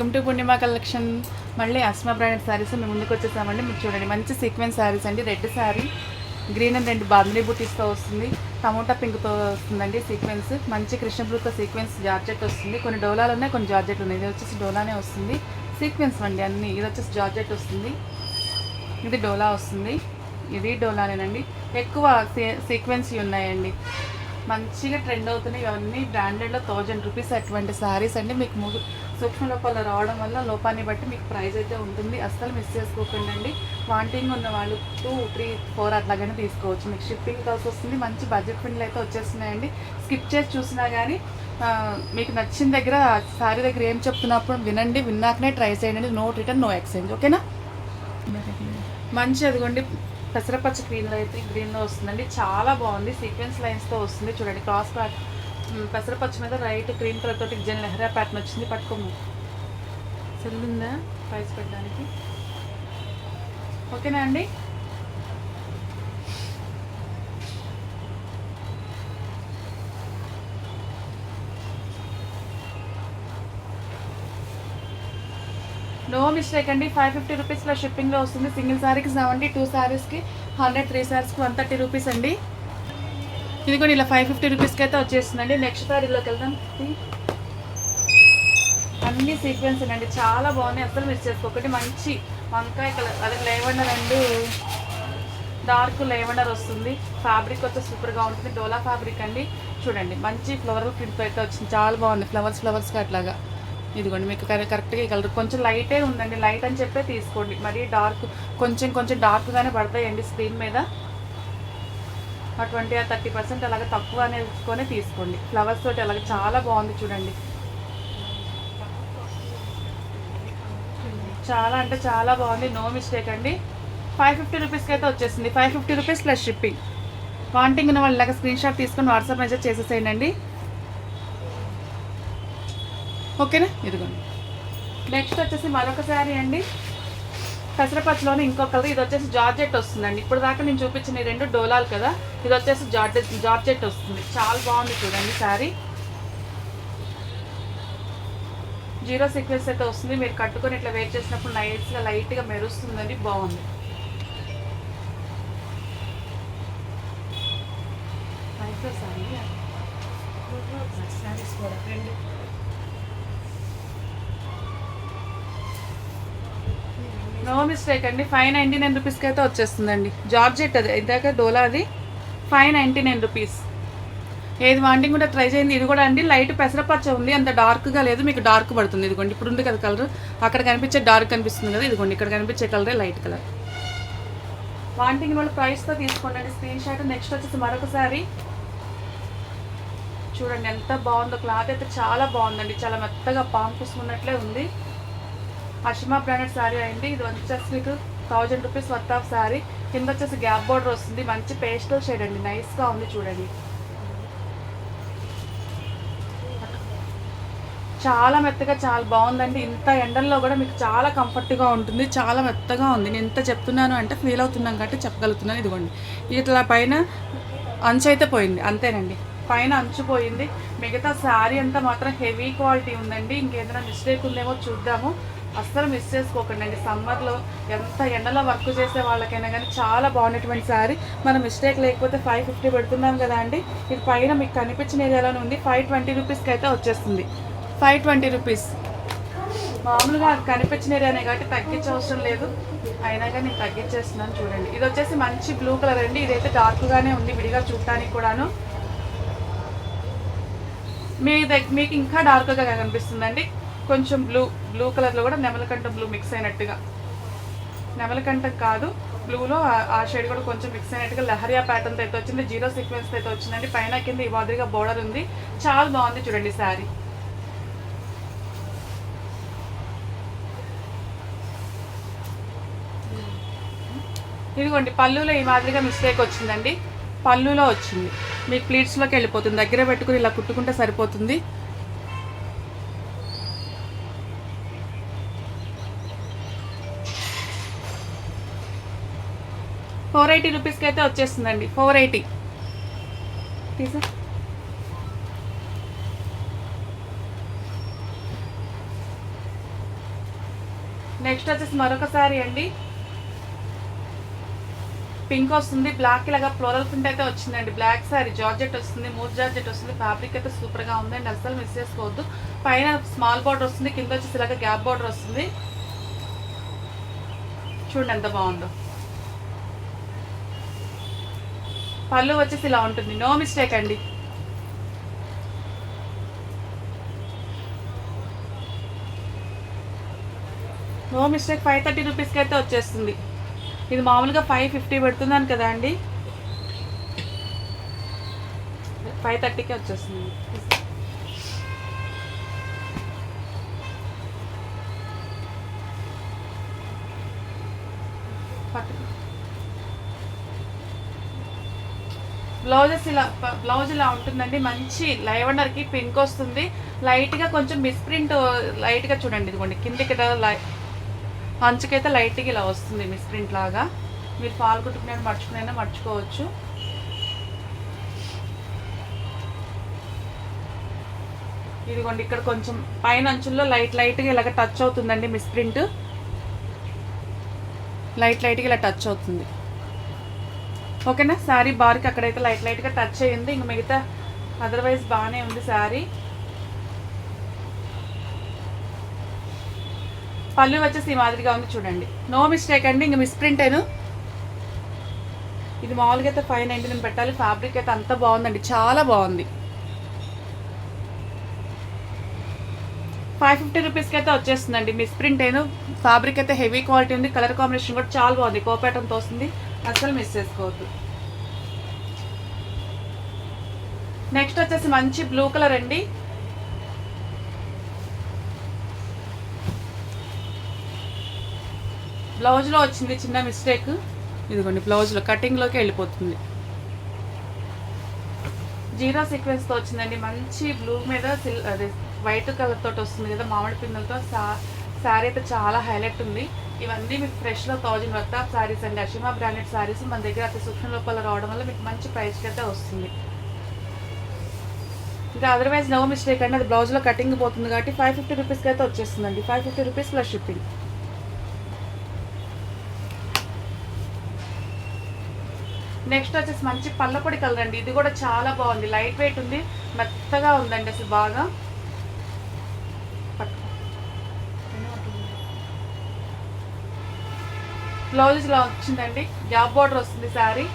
Welcome to Purnima collection మళ్ళీ Asma branded saris మేము ముందుకు వచ్చేసామండి. మీరు చూడండి మంచి సీక్వెన్స్ శారీస్ అండి. రెడ్ శారీ గ్రీన్ అండ్ రెండు బాందినీ బూటీస్తో వస్తుంది. టమోటా పింక్తో వస్తుందండి సీక్వెన్స్ మంచి కృష్ణ బ్లూతో సీక్వెన్స్ జార్జెట్ వస్తుంది. కొన్ని డోలాలు ఉన్నాయి కొన్ని జార్జెట్ ఉన్నాయి. ఇది వచ్చేసి డోలానే వస్తుంది. సీక్వెన్స్ అండి అన్ని. ఇది వచ్చేసి జార్జెట్ వస్తుంది. ఇది డోలా వస్తుంది. ఇది డోలానేనండి. ఎక్కువ సీ- సీక్వెన్స్ ఉన్నాయండి. మంచిగా ట్రెండ్ అవుతున్నాయి. ఇవన్నీ బ్రాండెడ్లో థౌజండ్ రూపీస్ అటువంటి శారీస్ అండి. మీకు ము సూక్ష్మ లోపాలు రావడం వల్ల లోపాన్ని బట్టి మీకు ప్రైస్ అయితే ఉంటుంది. అస్సలు మిస్ చేసుకోకండి అండి. వాంటింగ్ ఉన్న వాళ్ళు టూ త్రీ ఫోర్ అట్లాగనే తీసుకోవచ్చు. మీకు షిప్పింగ్ కాస్ట్ వస్తుంది. మంచి బడ్జెట్ ఫ్రెండ్లు అయితే వచ్చేస్తున్నాయండి. స్కిప్ చేసి చూసినా కానీ మీకు నచ్చిన దగ్గర శారీ దగ్గర ఏం చెప్తున్నప్పుడు వినండి. విన్నాకనే ట్రై చేయండి. నో రిటర్న్ నో ఎక్స్చేంజ్ ఓకేనా? మంచి అదిగోండి. పెసరపచ్చ గ్రీన్లో అయితే గ్రీన్లో వస్తుందండి. చాలా బాగుంది. సీక్వెన్స్ లైన్స్తో వస్తుంది. చూడండి క్రాస్ ప్యాట్ పెసరపచ్చ మీద రైట్ గ్రీన్ కలర్ తోటి జన్ లెహరా ప్యాటర్న్ వచ్చింది. పట్టుకోము. చెల్లిందా ప్రైస్ పెట్టడానికి. ఓకేనా అండి? నో మిస్టేక్ అండి. ఫైవ్ ఫిఫ్టీ రూపీస్లో షిప్పింగ్లో వస్తుంది. సింగిల్ శారీకి సెవెంటీ టూ శారీస్కి హండ్రెడ్ త్రీ శారీస్కి వన్ థర్టీ రూపీస్ అండి. ఇది కూడా ఇలా ఫైవ్ ఫిఫ్టీ రూపీస్కి అయితే వచ్చేస్తుందండి. నెక్స్ట్ శారీలోకి వెళ్దాం. అన్ని సీక్వెన్స్ అండి. చాలా బాగున్నాయి. అసలు మిస్ చేసుకోకండి. మంచి వంకాయ కలర్. అదే లేవండర్ అండ్. డార్క్ లేవండర్ వస్తుంది. ఫ్యాబ్రిక్ వచ్చి సూపర్గా ఉంటుంది. డోలా ఫ్యాబ్రిక్ అండి. చూడండి. మంచి ఫ్లవర్ ప్రింట్ అయితే వచ్చింది. చాలా బాగుంది. ఫ్లవర్స్ ఫ్లవర్స్గా అట్లాగా. ఇదిగోండి మీకు కరెక్ట్గా ఈ కలర్. కొంచెం లైటే ఉందండి. లైట్ అని చెప్పే తీసుకోండి. మరీ డార్క్ కొంచెం కొంచెం డార్క్గానే పడతాయండి స్క్రీన్ మీద. ట్వంటీ థర్టీ పర్సెంట్ అలాగే తక్కువ అనేసుకొని తీసుకోండి. ఫ్లవర్స్ తోటి అలాగే చాలా బాగుంది చూడండి. చాలా అంటే చాలా బాగుంది. నో మిస్టేక్ అండి. ఫైవ్ ఫిఫ్టీ రూపీస్కి అయితే వచ్చేసింది. Five fifty rupees plus shipping wanting ఉన్న వాళ్ళు ఇలాగ స్క్రీన్ షాట్ తీసుకొని వాట్సాప్ మెసేజ్ చేసేసేయండి. ఓకేనా? ఇదిగోండి. నెక్స్ట్ వచ్చేసి మరొక శారీ అండి. పెసరపచ్చలోనే ఇంకొక కలర్ ఇది వచ్చేసి జార్జెట్ వస్తుందండి. ఇప్పుడు దాకా నేను చూపించిన ఈ రెండు డోలాలు కదా. ఇది వచ్చేసి జార్జెట్ జార్జెట్ వస్తుంది. చాలా బాగుంది చూడండి శారీ. జీరో సీక్వెన్స్ అయితే వస్తుంది. మీరు కట్టుకొని ఇట్లా వేర్ చేసినప్పుడు నైట్స్గా లైట్గా మెరుస్తుందండి. బాగుంది. నో మిస్టేక్ అండి. ఫైవ్ నైంటీ నైన్ రూపీస్కి అయితే వచ్చేస్తుందండి. జార్జెట్ అది. ఇందాక డోలా అది. ఫైవ్ నైంటీ నైన్ రూపీస్ ఏది వాంటింగ్ కూడా ట్రై చేయండి. ఇది కూడా అండి. లైట్ పెసరపచ్చ ఉంది. అంత డార్క్గా లేదు. మీకు డార్క్ పడుతుంది. ఇదిగోండి. ఇప్పుడు ఉంది కదా కలర్ అక్కడ కనిపించే డార్క్ కనిపిస్తుంది కదా. ఇదిగోండి. ఇక్కడ కనిపించే కలరే లైట్ కలర్ వాంటింగ్ వాళ్ళు ప్రైస్తో తీసుకోండి. స్క్రీన్ షాట్ నెక్స్ట్ వచ్చేసి మరొకసారి చూడండి ఎంత బాగుందో. క్లాత్ అయితే చాలా బాగుందండి. చాలా మెత్తగా పాంపుస్తున్నట్లే ఉంది. అషిమా బ్రాండెడ్ శారీ అయింది. ఇది వచ్చేసి మీకు thousand rupees worth of sari కింద వచ్చేసి గ్యాప్ బార్డర్ వస్తుంది. మంచి పేస్టల్ షేడ్ అండి. నైస్గా ఉంది చూడండి. చాలా మెత్తగా చాలా బాగుందండి. ఇంత ఎండల్లో కూడా మీకు చాలా కంఫర్ట్గా ఉంటుంది. చాలా మెత్తగా ఉంది. నేను ఎంత చెప్తున్నాను అంటే ఫీల్ అవుతున్నాను కాబట్టి చెప్పగలుగుతున్నాను. ఇదిగోండి. ఇట్లా పైన అంచు అయితే పోయింది. అంతేనండి. పైన అంచు పోయింది. మిగతా శారీ అంతా మాత్రం హెవీ క్వాలిటీ ఉందండి. ఇంకేదైనా మిస్టేక్ ఉందేమో చూద్దాము. అస్సలు మిస్ చేసుకోకండి. అండి సమ్మర్లో ఎంత ఎండలో వర్క్ చేసే వాళ్ళకైనా కానీ చాలా బాగున్నటువంటి శారీ మనం మిస్టేక్ లేకపోతే ఫైవ్ ఫిఫ్టీ పెడుతున్నాం కదా అండి. ఇది పైన మీకు కనిపించిన ఏరియాలోనే ఉంది? ఫైవ్ ట్వంటీ రూపీస్కి అయితే వచ్చేస్తుంది. ఫైవ్ ట్వంటీ రూపీస్ మామూలుగా అది కనిపించిన ఏరియానే కాబట్టి తగ్గించే అవసరం లేదు. అయినా కానీ నేను తగ్గించేస్తున్నాను చూడండి. ఇది వచ్చేసి మంచి బ్లూ కలర్ అండి. ఇదైతే డార్క్గానే ఉంది విడిగా చూడటానికి కూడాను. మీ దగ్గర మీకు ఇంకా డార్క్గా కనిపిస్తుందండి. కొంచెం బ్లూ బ్లూ కలర్లో కూడా నెమలకంట బ్లూ మిక్స్ అయినట్టుగా. నెమలకంఠం కాదు బ్లూలో ఆ షేడ్ కూడా కొంచెం మిక్స్ అయినట్టుగా లహరియా ప్యాటర్న్తో అయితే వచ్చింది జీరో సీక్వెన్స్ అయితే వచ్చిందండి. పైన కింద ఈ మాదిరిగా బోర్డర్ ఉంది. చాలా బాగుంది చూడండి శారీ. ఇదిగోండి పళ్ళులో ఈ మాదిరిగా మిస్టేక్ వచ్చిందండి. పళ్ళులో వచ్చింది. మీకు ప్లీట్స్లోకి వెళ్ళిపోతుంది. దగ్గర పెట్టుకుని ఇలా కుట్టుకుంటే సరిపోతుంది. ఫోర్ ఎయిటీ రూపీస్కి అయితే వచ్చేస్తుందండి. Four eighty. తీసా. నెక్స్ట్ వచ్చేసి మరొక శారీ అండి. పింక్ వస్తుంది బ్లాక్ ఇలాగా ఫ్లోరల్ ప్రింట్ అయితే వచ్చిందండి. బ్లాక్ శారీ జార్జెట్ వస్తుంది మూడ్ జార్జెట్ వస్తుంది. ఫ్యాబ్రిక్ అయితే సూపర్గా ఉందండి. అస్సలు మిస్ చేసుకోవద్దు. పైన స్మాల్ బార్డర్ వస్తుంది కింద వచ్చేసి ఇలాగ గ్యాప్ బార్డర్ వస్తుంది. చూడండి ఎంత బాగుందో. పళ్ళు వచ్చేసి ఇలా ఉంటుంది. నో మిస్టేక్ అండి. నో మిస్టేక్ ఫైవ్ థర్టీ రూపీస్కి అయితే వచ్చేస్తుంది. ఇది మామూలుగా ఫైవ్ ఫిఫ్టీ పెడుతున్నాను కదా అండి. ఫైవ్ థర్టీకే వచ్చేస్తుంది. పట్టుకు బ్లౌజెస్ ఇలా బ్లౌజ్ ఇలా ఉంటుందండి. మంచి లైవనర్కి పింక్ వస్తుంది. లైట్గా కొంచెం మిస్ప్రింట్ లైట్గా చూడండి ఇదిగోండి. కిందికి లై అంచుకైతే లైట్గా ఇలా వస్తుంది మిస్ప్రింట్ లాగా. మీరు పాలు కుట్టుకునే మర్చుకునైనా మర్చుకోవచ్చు ఇదిగోండి ఇక్కడ కొంచెం పైన అంచుల్లో లైట్ లైట్గా ఇలాగ టచ్ అవుతుందండి మిస్ప్రింట్ లైట్ లైట్గా ఇలా టచ్ అవుతుంది. ఓకేనా? శారీ బార్కి అక్కడైతే లైట్ లైట్గా టచ్ అయ్యింది. ఇంక మిగతా అదర్వైజ్ బాగానే ఉంది శారీ పళ్ళు వచ్చేసి ఈ మాదిరిగా ఉంది చూడండి. నో మిస్టేక్ అండి ఇంక మిస్ప్రింట్ అను ఇది మామూలుగా అయితే ఫైవ్ నైంటీ నేను పెట్టాలి. ఫ్యాబ్రిక్ అయితే అంత బాగుందండి. చాలా బాగుంది. ఫైవ్ ఫిఫ్టీ రూపీస్కి అయితే వచ్చేస్తుందండి మిస్ప్రింట్ అయిన ఫ్యాబ్రిక్ అయితే హెవీ క్వాలిటీ ఉంది. కలర్ కాంబినేషన్ కూడా చాలా బాగుంది. కోపేటంతో వస్తుంది అస్సలు మిస్ చేసుకోవద్దు. నెక్స్ట్ వచ్చేసి మంచి బ్లూ కలర్ అండి. బ్లౌజ్లో వచ్చింది చిన్న మిస్టేక్ ఇదిగోండి బ్లౌజ్లో కటింగ్లోకి వెళ్ళిపోతుంది. జీరో సీక్వెన్స్తో వచ్చిందండి. మంచి బ్లూ మీద సిల్ అదే వైట్ కలర్ తోటి వస్తుంది కదా మామిడి పిందెలతో సా శారీ అయితే చాలా హైలైట్ ఉంది. ఇవన్నీ మీకు ఫ్రెష్లో థౌజండ్ వర్త్ ఆఫ్ శారీస్ అండి. అషిమా బ్రాండెడ్ శారీస్ మన దగ్గర అతి సూక్ష్మ లోపల రావడం వల్ల మీకు మంచి ప్రైస్కి అయితే వస్తుంది. ఇంకా అదర్వైజ్ నో మిస్టేక్ అండి. అది బ్లౌజ్లో కటింగ్ పోతుంది కాబట్టి ఫైవ్ ఫిఫ్టీ రూపీస్కి అయితే వచ్చేస్తుందండి. Five fifty rupees plus shipping next వచ్చేసి మంచి పల్లపొడి కలర్ అండి. ఇది కూడా చాలా బాగుంది. లైట్ వెయిట్ ఉంది. మెత్తగా ఉందండి అసలు బాగా. బ్లౌజ్ ఇలా వచ్చిందండి. గ్యాప్ బార్డర్ వస్తుంది శారీ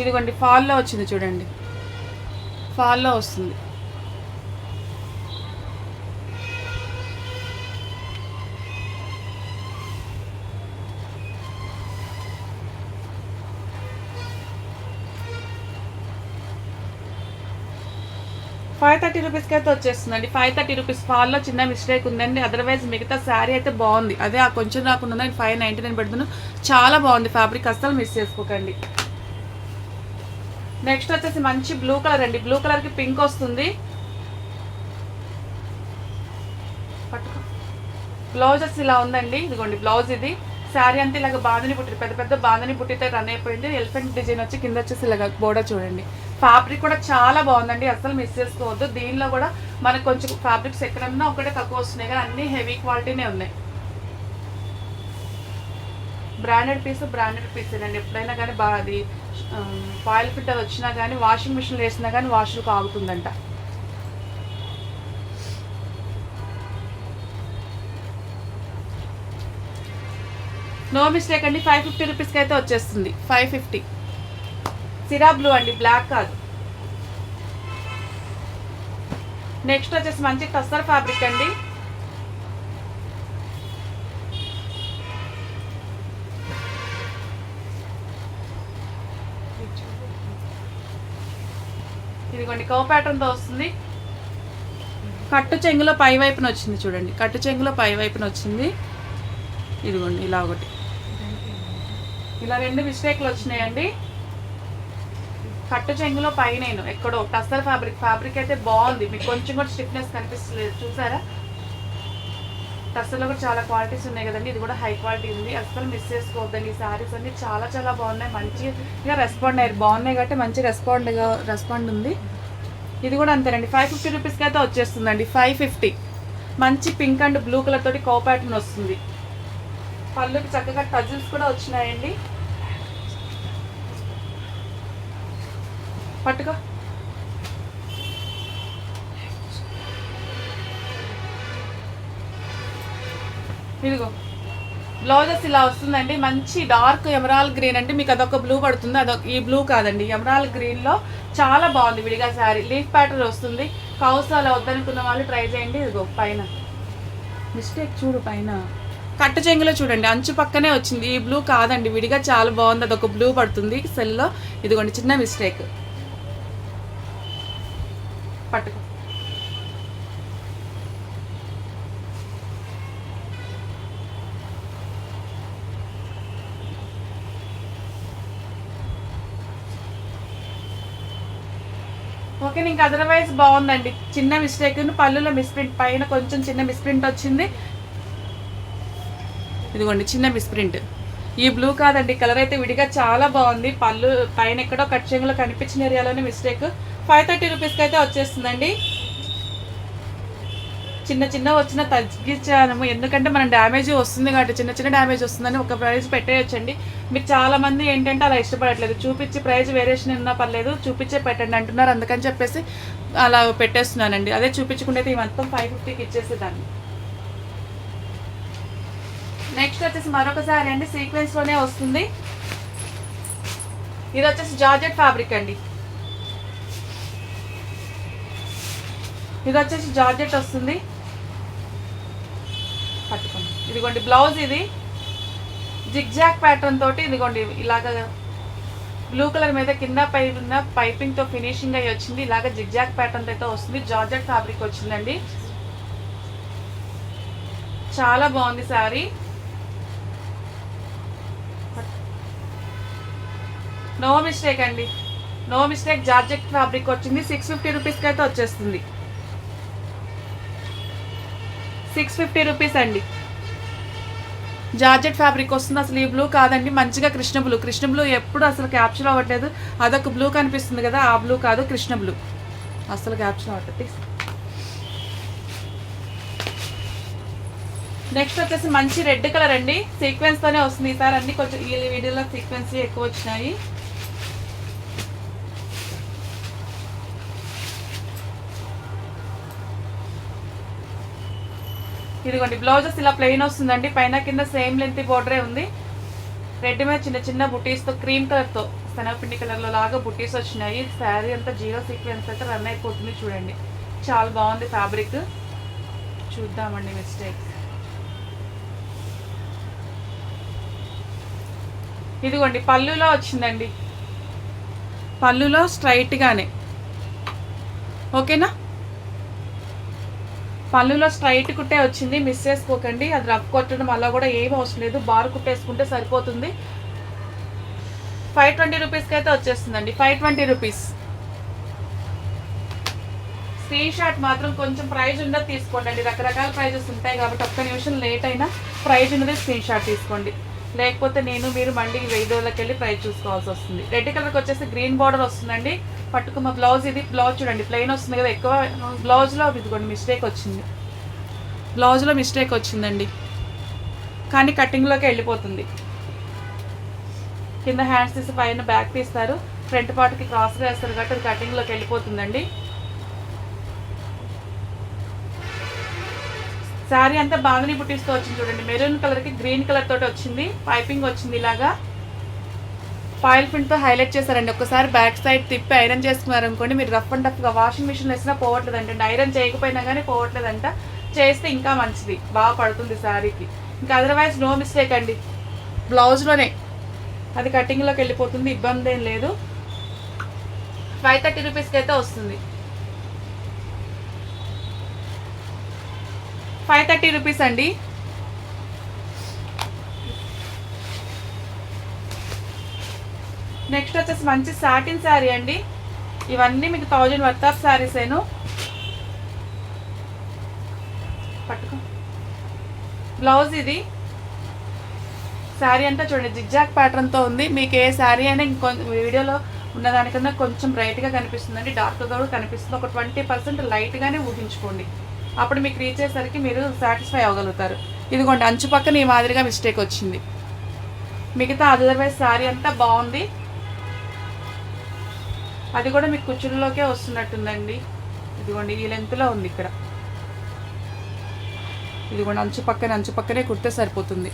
ఇదిగోండి ఫాల్లో వచ్చింది చూడండి. ఫాల్లో వస్తుంది. ఫైవ్ థర్టీ రూపీస్కి అయితే వచ్చేస్తుందండి. ఫైవ్ థర్టీ రూపీస్ ఫాల్లో చిన్న మిస్టేక్ ఉందండి. అదర్వైజ్ మిగతా శారీ అయితే బాగుంది. అదే ఆ కొంచెం రాకుండా నేను ఫైవ్ నైంటీ నైన్ పెడుతున్నాను చాలా బాగుంది ఫ్యాబ్రిక్ అస్సలు మిస్ చేసుకోకండి. నెక్స్ట్ వచ్చేసి మంచి బ్లూ కలర్ అండి. బ్లూ కలర్కి పింక్ వస్తుంది. బ్లౌజ్ బ్లౌజెస్ ఇలా ఉందండి. ఇదిగోండి బ్లౌజ్ ఇది. శారీ అంతా ఇలాగ బాధని పుట్టి పెద్ద పెద్ద బాందని పుట్టితే రన్ అయిపోయింది. ఎలిఫెంట్ డిజైన్ వచ్చి కింద వచ్చేసి ఇలాగ బోర్డర్ చూడండి. ఫ్యాబ్రిక్ కూడా చాలా బాగుందండి. అసలు మిస్ చేసుకోవద్దు. దీనిలో కూడా మనకు కొంచెం ఫ్యాబ్రిక్స్ ఎక్కడన్నా ఒకటే తక్కువ వస్తున్నాయి కానీ అన్ని హెవీ క్వాలిటీనే ఉన్నాయి. బ్రాండెడ్ పీస్ బ్రాండెడ్ పీస్ అండి. ఎప్పుడైనా కానీ బాగా అది ఫాయిల్ ఫిల్టర్ వచ్చినా కానీ వాషింగ్ మిషన్లో వేసినా కానీ వాషింగ్ ఆగుతుందంట. నో మిస్టేక్ అండి. ఫైవ్ ఫిఫ్టీ రూపీస్కి అయితే వచ్చేస్తుంది. Five fifty. సిరా బ్లూ అండి. బ్లాక్ కాదు. నెక్స్ట్ వచ్చేసి మంచి టస్సర్ ఫ్యాబ్రిక్ అండి. ఇదిగోండి కవ్ ప్యాటర్న్తో వస్తుంది. కట్టు చెంగులో పై వైపున వచ్చింది చూడండి. కట్టు చెంగులో పై వైపున వచ్చింది. ఇదిగోండి ఇలా ఒకటి. ఇలా రెండు మిస్టేక్లు వచ్చినాయండి. కట్టు చెంగులో పైన ఎక్కడో. టస్సర్ ఫ్యాబ్రిక్ ఫ్యాబ్రిక్ అయితే బాగుంది. మీకు కొంచెం కూడా స్టిఫ్నెస్ కనిపిస్తలేదు. చూసారా? టస్సర్లో కూడా చాలా క్వాలిటీస్ ఉన్నాయి కదండి. ఇది కూడా హై క్వాలిటీ ఉంది. అస్సలు మిస్ చేసుకోవద్దండి. ఈ శారీస్ అన్ని చాలా చాలా బాగున్నాయి. మంచిగా రెస్పాండ్ అయ్యారు. బాగున్నాయి కాబట్టి మంచి రెస్పాండ్గా రెస్పాండ్ ఉంది. ఇది కూడా అంతేనండి. ఫైవ్ ఫిఫ్టీ రూపీస్కి అయితే వచ్చేస్తుందండి. Five fifty. మంచి పింక్ అండ్ బ్లూ కలర్ తోటి కో ప్యాటర్న్ వస్తుంది. పళ్ళుకి చక్కగా టజిల్స్ కూడా వచ్చినాయండి. పట్టుకో. ఇదిగో. బ్లౌజెస్ ఇలా వస్తుందండి. మంచి డార్క్ ఎమరాల్ గ్రీన్ అంటే మీకు అదొక బ్లూ పడుతుంది. అదొక ఈ బ్లూ కాదండి. ఎమరాల్ గ్రీన్లో చాలా బాగుంది విడిగా శారీ. లీఫ్ ప్యాటర్న్ వస్తుంది. కౌస్ అలా వద్దనుకున్న వాళ్ళు ట్రై చేయండి. ఇదిగో పైన. మిస్టేక్ చూడు పైన. కట్టు చెంగులో చూడండి. అంచు పక్కనే వచ్చింది. ఈ బ్లూ కాదండి. విడిగా చాలా బాగుంది. అదొక బ్లూ పడుతుంది. సెల్లో ఇదిగోండి చిన్న మిస్టేక్ పట్టుకో. ఓకే ఇంకా అదర్వైజ్ బాగుందండి. చిన్న మిస్టేక్ పళ్ళులో మిస్ప్రింట్ పైన కొంచెం చిన్న మిస్ప్రింట్ వచ్చింది. ఇదిగోండి చిన్న మిస్ప్రింట్ ఈ బ్లూ కాదండి. కలర్ అయితే విడిగా చాలా బాగుంది. పళ్ళు పైన ఎక్కడో కట్ చెంగులో కనిపించిన ఏరియాలోనే మిస్టేక్ ఫైవ్ థర్టీ రూపీస్కి అయితే వచ్చేస్తుందండి. చిన్న చిన్న వచ్చిన తగ్గించాము. ఎందుకంటే మనం డ్యామేజ్ వస్తుంది కాబట్టి చిన్న చిన్న డ్యామేజ్ వస్తుందని ఒక ప్రైజ్ పెట్టేయొచ్చండి. మీరు చాలామంది ఏంటంటే అలా ఇష్టపడట్లేదు. చూపించి ప్రైజ్ వేరియేషన్ ఉన్నా పర్లేదు. చూపించే పెట్టండి అంటున్నారు. అందుకని చెప్పేసి అలా పెట్టేస్తున్నానండి. అదే చూపించుకుంటే ఈ మొత్తం ఫైవ్ ఫిఫ్టీకి ఇచ్చేసేదాన్ని. నెక్స్ట్ వచ్చేసి మరొకసారి అండి. సీక్వెన్స్లోనే వస్తుంది. ఇది వచ్చేసి జార్జెట్ ఫ్యాబ్రిక్ అండి. ఇది వచ్చేసి జార్జెట్ వస్తుంది. పట్టుకోండి. ఇదిగోండి బ్లౌజ్ ఇది. జిగ్జాక్ ప్యాటర్న్ తోటి ఇదిగోండి ఇలాగ బ్లూ కలర్ మీద కింద పై ఉన్న పైపింగ్తో ఫినిషింగ్ అయ్యి వచ్చింది. ఇలాగ జిగ్జాక్ ప్యాటర్న్ అయితే వస్తుంది. జార్జెట్ ఫ్యాబ్రిక్ వచ్చిందండి. చాలా బాగుంది శారీ. నో మిస్టేక్ అండి. నో మిస్టేక్ జార్జెట్ ఫ్యాబ్రిక్ వచ్చింది. సిక్స్ ఫిఫ్టీ రూపీస్కి అయితే వచ్చేస్తుంది. సిక్స్ ఫిఫ్టీ రూపీస్ అండి. జార్జెట్ ఫ్యాబ్రిక్ వస్తుంది అసలు ఈ బ్లూ కాదండి మంచిగా కృష్ణ బ్లూ. కృష్ణ బ్లూ ఎప్పుడు అసలు క్యాప్చర్ అవ్వట్లేదు. అదొక బ్లూ కనిపిస్తుంది కదా ఆ బ్లూ కాదు కృష్ణ బ్లూ. అసలు క్యాప్చర్ అవ్వట్లేదు. నెక్స్ట్ వచ్చేసి మంచి రెడ్ కలర్ అండి. సీక్వెన్స్ తోనే వస్తుంది ఈసారి. అన్ని కొంచెం ఈ వీడియోలో సీక్వెన్స్ ఎక్కువ వచ్చినాయి. ఇదిగోండి బ్లౌజెస్ ఇలా ప్లెయిన్ వస్తుందండి. పైన కింద సేమ్ లెంత్ బోర్డరే ఉంది. రెడ్ మీద చిన్న చిన్న బుటీస్తో క్రీమ్ కలర్తో శనగపిండి కలర్లో లాగా బుటీస్ వచ్చినాయి. శారీ అంతా జీరో సీక్వెన్స్ అయితే రన్ అయిపోతుంది చూడండి. చాలా బాగుంది ఫ్యాబ్రిక్ చూద్దామండి మిస్టేక్ ఇదిగోండి పళ్ళులో వచ్చిందండి. పళ్ళులో స్ట్రైట్గానే ఓకేనా? పళ్ళులో స్ట్రైట్ కుట్టే వచ్చింది. మిస్ చేసుకోకండి. అది రఫ్ కొట్టడం అలా కూడా ఏం అవసరం లేదు. బార్ కుట్టేసుకుంటే సరిపోతుంది. ఫైవ్ ట్వంటీ రూపీస్కి అయితే వచ్చేస్తుందండి. Five twenty rupees screen shot మాత్రం కొంచెం ప్రైజ్ ఉన్నది తీసుకోండి అండి. రకరకాల ప్రైజెస్ ఉంటాయి కాబట్టి ఒక్క నిమిషం లేట్ అయినా ప్రైజ్ ఉన్నది స్క్రీన్ షాట్ తీసుకోండి. లేకపోతే నేను మీరు మళ్ళీ వెయ్యి రోజులకి వెళ్ళి ప్రైజ్ చూసుకోవాల్సి వస్తుంది. రెడ్ కలర్కి వచ్చేసి గ్రీన్ బార్డర్ వస్తుందండి. పట్టుకున్న బ్లౌజ్ ఇది. బ్లౌజ్ చూడండి ప్లెయిన్ వస్తుంది కదా ఎక్కువ. బ్లౌజ్లో ఇదిగోండి మిస్టేక్ వచ్చింది. బ్లౌజ్లో మిస్టేక్ వచ్చిందండి. కానీ కటింగ్లోకి వెళ్ళిపోతుంది. కింద హ్యాండ్స్ తీసి పైన బ్యాక్ తీస్తారు. ఫ్రంట్ పార్ట్కి క్రాస్గా వేస్తారు కాబట్టి అది కటింగ్లోకి వెళ్ళిపోతుందండి. శారీ అంతా బాగుని పుట్టిస్తూ వచ్చింది చూడండి. మెరూన్ కలర్కి గ్రీన్ కలర్ తోటి వచ్చింది. పైపింగ్ వచ్చింది ఇలాగా. ఫాయిల్ ప్రింట్తో హైలైట్ చేశారండి. ఒకసారి బ్యాక్ సైడ్ తిప్పి ఐరన్ చేసుకున్నారు అనుకోండి మీరు రఫ్ అండ్ టఫ్గా వాషింగ్ మిషన్ వేసినా పోవట్లేదు ఐరన్ చేయకపోయినా కానీ పోవట్లేదంట. చేస్తే ఇంకా మంచిది. బాగా పడుతుంది శారీకి ఇంకా అదర్వైజ్ నో మిస్టేక్ అండి. బ్లౌజ్లోనే అది కటింగ్లోకి వెళ్ళిపోతుంది. ఇబ్బంది ఏం లేదు. ఫైవ్ థర్టీ రూపీస్కి అయితే వస్తుంది. ఫైవ్ థర్టీ రూపీస్ అండి. నెక్స్ట్ వచ్చేసి మంచి సాటిన్ శారీ అండి. ఇవన్నీ మీకు థౌజండ్ వర్త్ ఆఫ్ శారీస్ అయిన పట్టుకో. బ్లౌజ్ ఇది. శారీ అంతా చూడండి జిగ్జాక్ ప్యాటర్న్తో ఉంది. మీకు ఏ శారీ అయినా ఇంకొంచెం వీడియోలో ఉన్నదానికన్నా కొంచెం బ్రైట్గా కనిపిస్తుందండి. డార్క్గా కూడా కనిపిస్తుంది. ఒక ట్వంటీ పర్సెంట్ లైట్గానే ఊహించుకోండి. అప్పుడు మీకు రీచ్ అయ్యేసరికి మీరు సాటిస్ఫై అవ్వగలుగుతారు. ఇదిగోండి అంచు పక్కన ఈ మాదిరిగా మిస్టేక్ వచ్చింది. మిగతా అదర్వైజ్ శారీ అంతా బాగుంది. అది కూడా మీకు కుచ్చుల్లోకే వస్తున్నట్టుందండి. ఇదిగోండి ఈ లెంత్లో ఉంది ఇక్కడ. ఇదిగోండి అంచు పక్కన అంచు పక్కనే కుడితే సరిపోతుంది.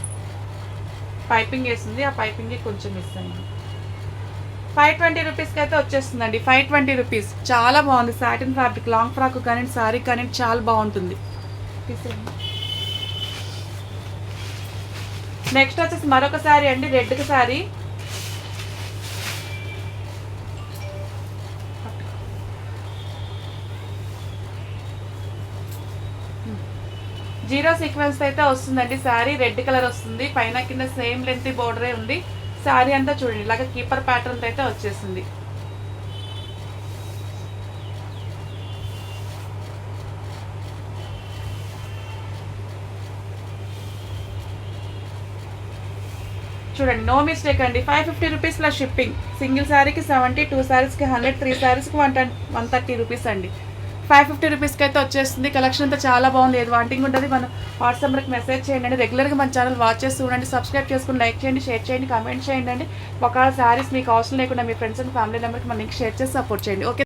పైపింగ్ వేసింది ఆ పైపింగ్ కొంచెం మిస్ అయింది. ఫైవ్ ట్వంటీ రూపీస్కి అయితే వచ్చేస్తుందండి. Five twenty rupees. చాలా బాగుంది. సాటిన్ ఫ్యాబ్రిక్ లాంగ్ ఫ్రాక్ కానీ శారీ కానీ చాలా బాగుంటుంది. నెక్స్ట్ వచ్చేసి మరొక శారీ అండి. రెడ్కి శారీ జీరో సీక్వెన్స్ అయితే వస్తుందండి. శారీ రెడ్ కలర్ వస్తుంది. పైన కింద సేమ్ లెంత్ బోర్డరే ఉంది. శారీ అంతా చూడండి. ఇలాగ కీపర్ ప్యాటర్న్ అయితే వచ్చేసింది. చూడండి నో మిస్టేక్ అండి. Five fifty rupees plus shipping single శారీకి సెవెంటీ టూ శారీస్కి హండ్రెడ్ త్రీ శారీస్కి వన్ వన్ థర్టీ రూపీస్ అండి. ఫైవ్ ఫిఫ్టీ రూపీస్కి అయితే వచ్చేస్తుంది. కలెక్షన్ అంతా చాలా బాగుంది. ఏది వాంటింగ్ ఉంటుంది. మనం వాట్సాప్కి మెసేజ్ చేయండి. అండి రెగ్యులర్గా మన ఛానల్ వాచ్ చేస్తూ ఉండండి. సబ్స్క్రైబ్ చేసుకుని లైక్ చేయండి షేర్ చేయండి కామెంట్ చేయండి. అండి ఒకవేళ శారీస్ మీకు అవసరం లేకుండా మీ ఫ్రెండ్స్ అండ్ ఫ్యామిలీ మెంబర్కి మన లింక్ షేర్ చేసి సపోర్ట్ చేయండి. ఓకే.